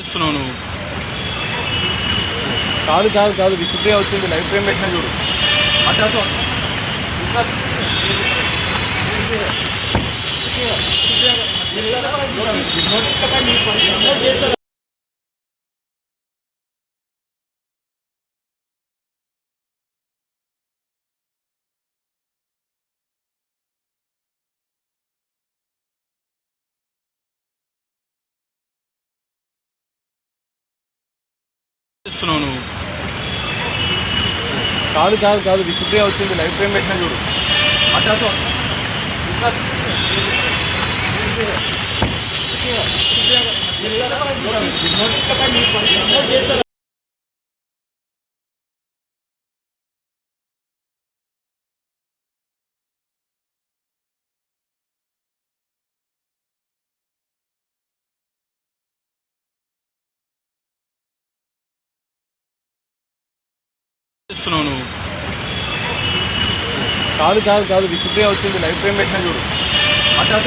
చేస్తున్నావు నువ్వు? కాదు కాదు కాదు. విచిత్రే వచ్చింది. లైఫ్ ఫ్రేమ్ పెట్టిన చూడు. అటు. చేస్తున్నావు నువ్వు? కాదు కాదు కాదు. విచిత్రే వచ్చింది లైఫ్ ఫ్రేమ్ పెట్టిన చూడు. అట్లా చేస్తున్నావు నువ్వు? కాదు కాదు కాదు. విచిత్రే వచ్చింది. లైఫ్ ఫ్రేమ్ పెట్టిన చూడు. అట్లా